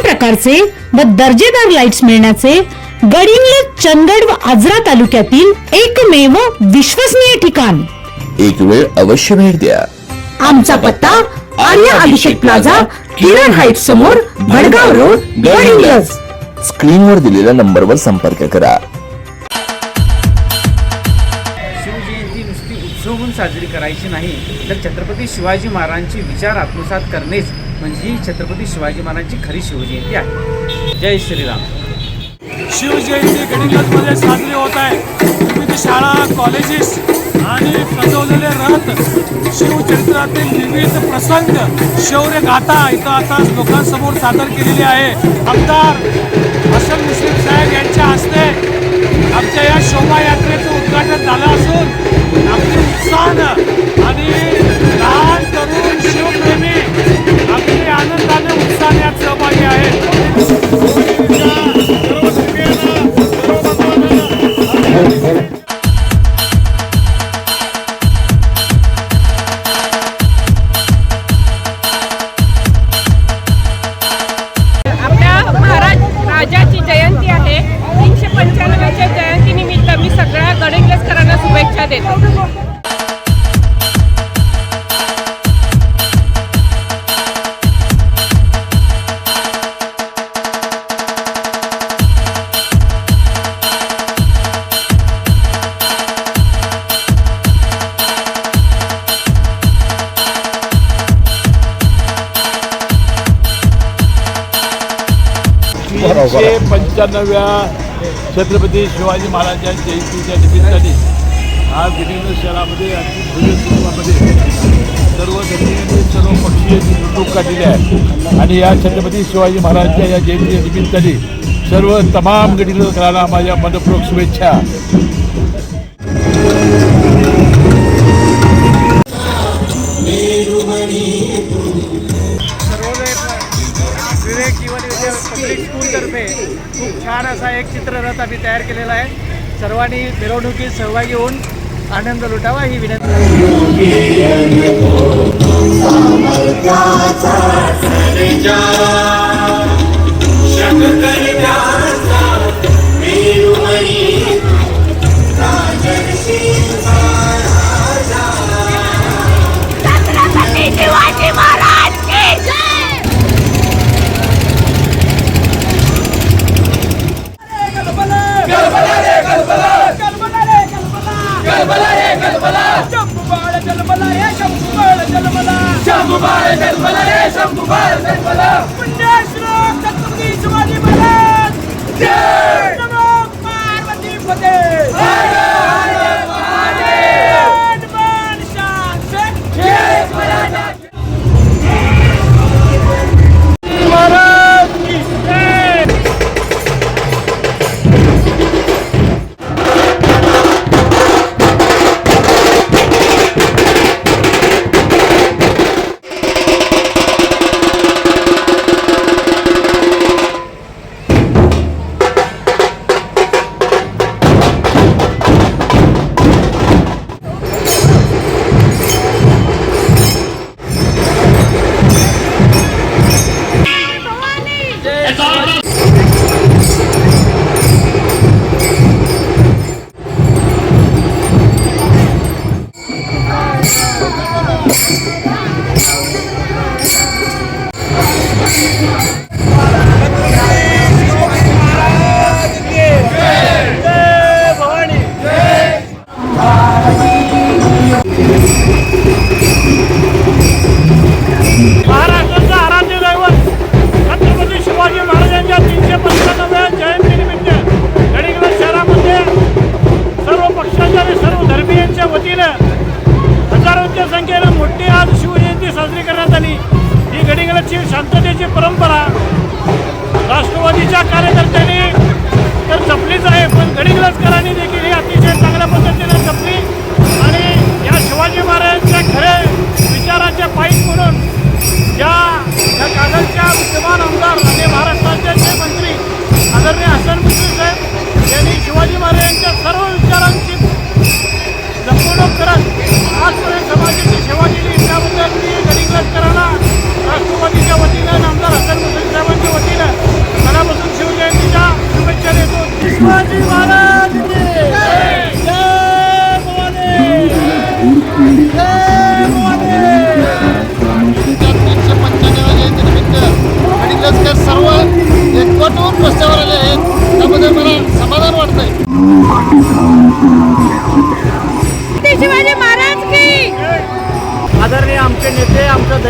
उत्तम प्रकारचे व दर्जेदार लाईट्स मिळण्याचे गडिंग्लज चंदगड व आजरा तालुक्यातील एकमेव विश्वसनीय ठिकाण. एक वेळ अवश्य भेट द्या. आमचा पत्ता आर्य अभिषेक प्लाझा किरण हाईट समोर भडगाव रोड गडिंग्लज स्क्रीनवर दिलेल्या नंबरवर संपर्क करा. शिवजयंती नुसती उत्सव म्हणून साजरी करायची नाही तर छत्रपती शिवाजी महाराजांचे विचार आत्मसात करणेच म्हणजे ही छत्रपती शिवाजी महाराजांची खरी शिवजयंती आहे. जय श्रीराम. शिवजयंती गडिंग्लजमध्ये साजरी होत आहे. विविध शाळा कॉलेजेस आणि सजवलेले रथ शिवचरित्रातील विविध प्रसंग शौर्य गाथा इथं आता लोकांसमोर सादर केलेली आहे. आमदार हसन मुश्रीफ साहेब यांच्या हस्ते तीनशे पंच्याण्णव्या छत्रपती शिवाजी महाराजांच्या जयंतीच्या निमित्ताने आज गिरिंद्र शहरामध्ये सर्व धर्मीयांनी सर्व पक्षीय निवडणूक काढलेली आहे. आणि या छत्रपती शिवाजी महाराजांच्या या जयंतीच्या निमित्ताने सर्व तमाम गडिंद्रकरांना माझ्या मनपूर्वक शुभेच्छा. एक आम्ही तयार केलेला आहे. सर्वांनी मिरवणुकीत सहभागी होऊन आनंद लुटावा ही विनंती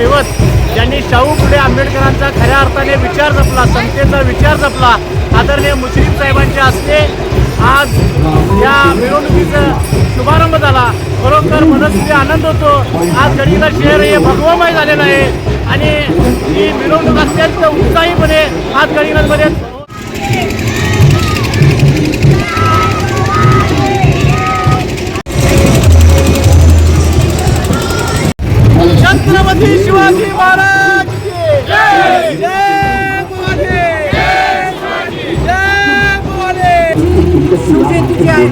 दैवत ज्यांनी शाहू फुले आंबेडकरांचा खऱ्या अर्थाने विचार जपला संतेचा विचार जपला. आदरणीय मुश्रीफ साहेबांच्या हस्ते आज या मिरवणुकीचा शुभारंभ झाला. खरोखर मनस्वी आनंद होतो. आज गडीला शहर हे भगवमय झालेलं आहे. आणि ही मिरवणूक अत्यंत उत्साहीपणे आज गडिंगलमध्ये छत्रपती शिवाजी महाराज की शिवजयंती जी आहे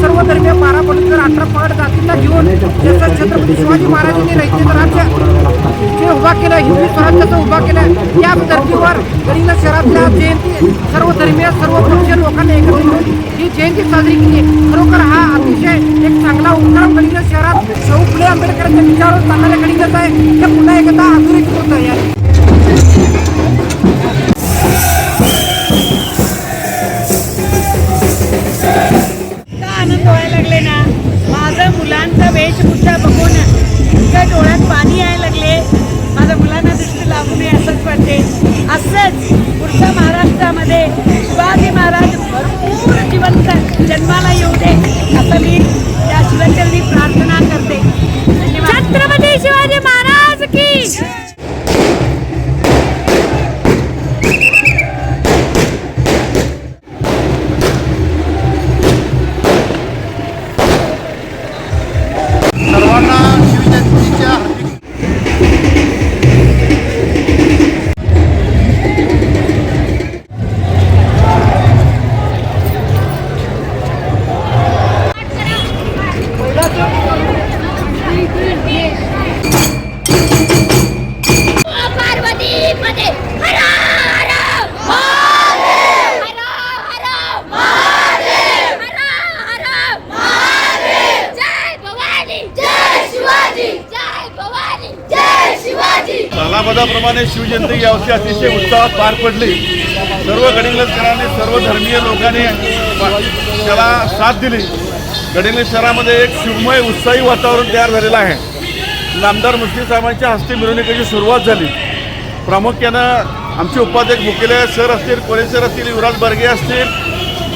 सर्व धर्मीय बारा पडकर अठरा पगड जातींना घेऊन जसं छत्रपती शिवाजी महाराजांनी रयतेचं राज्य जे उभा केलं हिंदू स्वराज्याचं उभा केलं या धर्तीवर कलिंग शहरातल्या जयंती सर्व धर्मीय सर्व पक्षीय लोकांनी एकत्र येऊन ही जयंती साजरी केली खरोखर हा अतिशय एक चांगला उपक्रम कलिंग शहरात शाहू फुले आंबेडकरांच्या विचारावर चालणाऱ्या गडिंगच आहे ते पुन्हा एकदा अधोरेखित होतं या शिवजयंती अतिशय उत्साहात पार पडली. सर्व गडिंग्लजकरांनी सर्व धर्मीय लोकांनी त्याला साथ दिली. गडिंग्लज शहरामध्ये एक शिवमय उत्साही वातावरण तयार झालेलं आहे. नामदार मुस्लिम साहेबांच्या हस्ते मिरवणुकीची सुरुवात झाली. प्रामुख्यानं आमचे उपाध्यक्ष मुकेले सर असतील कोले सर असतील युवराज बर्गे असतील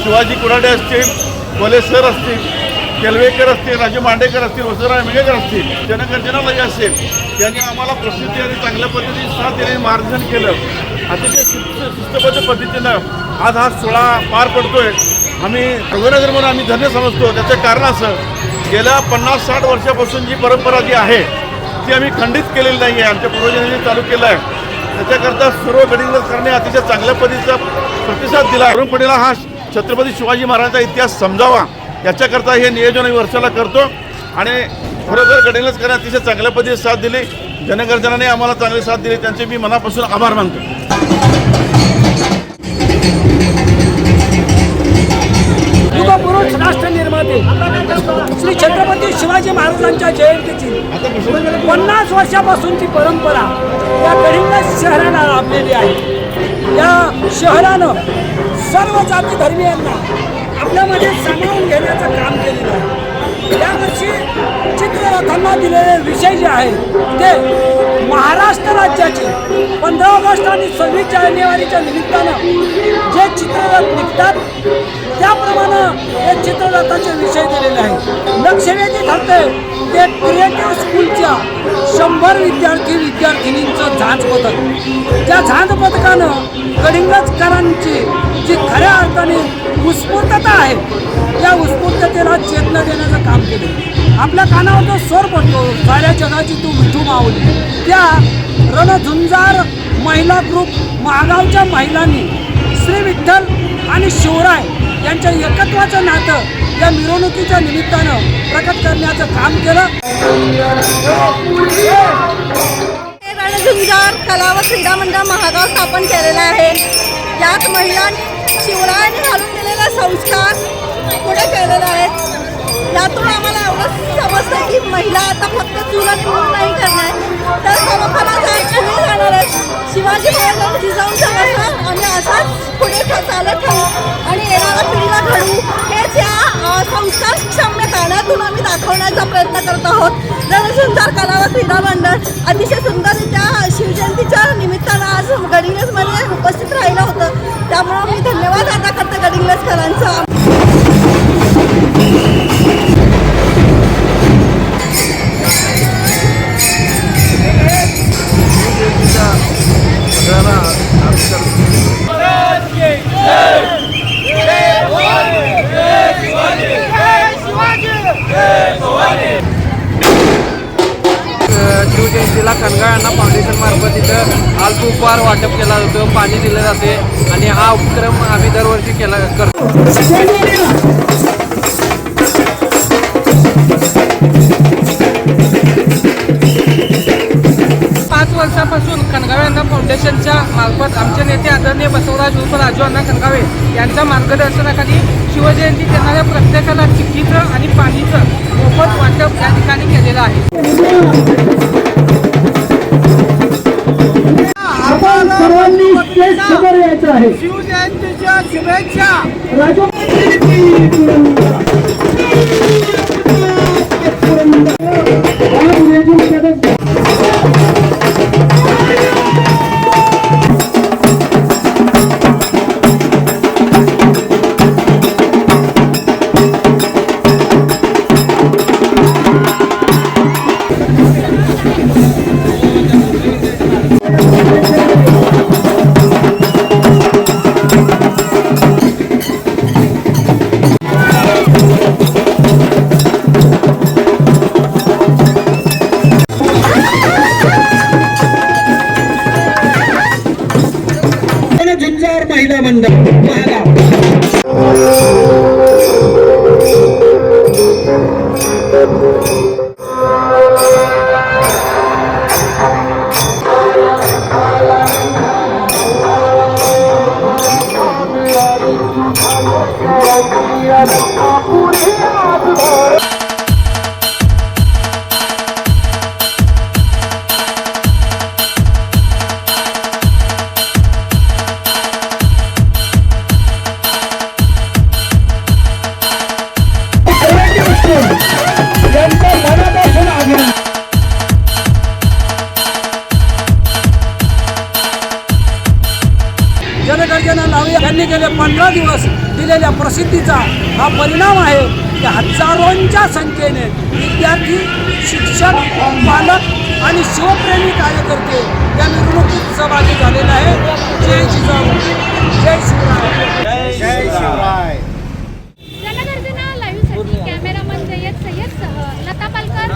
शिवाजी कुराडे असतील कोले सर असतील केलवेकर असतील राजू मांडेकर असतील वसुराव मेघेकर असतील लय असेल त्यांनी आम्हाला प्रसिद्धी आणि चांगल्या पद्धतीने साथ दिली मार्गदर्शन केलं. अतिशय शिस्तबद्ध पद्धतीनं आज हा सोहळा पार पडतोय. आम्ही रघुनगर म्हणून आम्ही धन्य समजतो. त्याचं कारण असं गेल्या पन्नास साठ वर्षापासून जी परंपरा जी आहे ती आम्ही खंडित केलेली नाही आहे आमच्या पूर्वजांनी चालू केलं आहे. त्याच्याकरता सर्व गडिंगलकरांनी अतिशय चांगल्या पद्धतीचा प्रतिसाद दिला. तरुण पिढीला हा छत्रपती शिवाजी महाराजांचा इतिहास समजावा. याच्याकरता हे नियोजन वर्षाला करतो. आणि खरोखर गडिंगलकरांनी अतिशय चांगल्या पद्धतीने साथ दिली. जनगर्जनाने आम्हाला चांगली साथ दिली. त्यांचे मी मनापासून आभार मानतो. राष्ट्र निर्माते श्री छत्रपती शिवाजी महाराजांच्या जयंतीची पन्नास वर्षापासूनची परंपरा या कलिंग शहराला लाभलेली आहे. या शहरानं सर्व जाती धर्मियांना आपल्यामध्ये सामावून घेण्याचं काम केलेलं आहे. यावर्षी चित्ररथांना दिलेले विषय जे आहे ते महाराष्ट्र राज्याचे पंधरा ऑगस्ट आणि सव्वीस जानेवारीच्या निमित्तानं जे चित्ररथ निघतात त्याप्रमाणे हे चित्ररथाचे विषय दिलेले आहेत. लक्षवेधी ठरते ते क्रिएटिव्ह स्कूलच्या शंभर विद्यार्थी विद्यार्थिनींचं झांज पथक. त्या झांज पथकानं कडिंगजकरांची जी खऱ्या अर्थाने उत्स्फूर्तता आहे त्या उत्स्फूर्ततेला चेतना देण्याचं काम केलं. आपल्या कानावर जो स्वर पडतो साऱ्या जगाची तू मिठू मावली. त्या रणझुंजार महिला ग्रुप महागावच्या महिलांनी श्री विठ्ठल आणि शिवराय यांच्या एकत्वाचं नातं या मिरवणुकीच्या निमित्तानं प्रकट करण्याचं काम केलं. झुंजार कला व क्रीडा मंडळ महागाव स्थापन केलेलं आहे. यात महिलांनी शिवरायाने घालून दिलेला संस्कार पुढे केलेला आहे. यातून आम्हाला एवढं समजतं की महिला आता फक्त चूल आणि नाही करणार. तर खरोखरच आज पुढे जाणार आहेत शिवाजी महाराजांनी जिजाऊंचा वारसा आम्ही असाच पुढे चालत राहू आणि येणाऱ्या पिढीला घडवू. हेच या संस्कार क्षम्य गाण्यातून आम्ही दाखवण्याचा प्रयत्न करत आहोत. जनसंचार कला क्रीडा मंडळ अतिशय सुंदररित्या शिवजयंतीच्या निमित्तानं आज गडिंग्लजमध्ये उपस्थित राहिलं होतं. त्यामुळं मी धन्यवाद आता करते गडिंग्लजकरांचा. शिवजयंतीला जयंतीला अण्णा फाउंडेशनमार्फत इथं अल्प उपहार वाटप केला जातो पाणी दिलं जाते आणि हा उपक्रम आम्ही दरवर्षी केला करतो. पाच वर्षापासून कनगावे फाउंडेशनच्या मार्फत आमचे नेते आदरणीय बसवराज उर्फ राजू अण्णा कनगावे यांच्या मार्गदर्शनाखाली शिवजयंती करणाऱ्या प्रत्येकाला चिक्कीचं आणि पाणीचं मोफत वाटप या ठिकाणी केलेलं आहे. समोर यायचं आहे. शिवजयंतीच्या शुभेच्छा. राजू महिला मंडळ हजारोंच्या संख्येने विद्यार्थी शिक्षक पालक आणि शिवप्रेमी कार्यकर्ते या मिरवणुकीत सहभागी झालेले आहे. जय शिवराय जय शिवराय जय शिवराय. कॅमेरामन जयत सय्यद सह लता पालकर.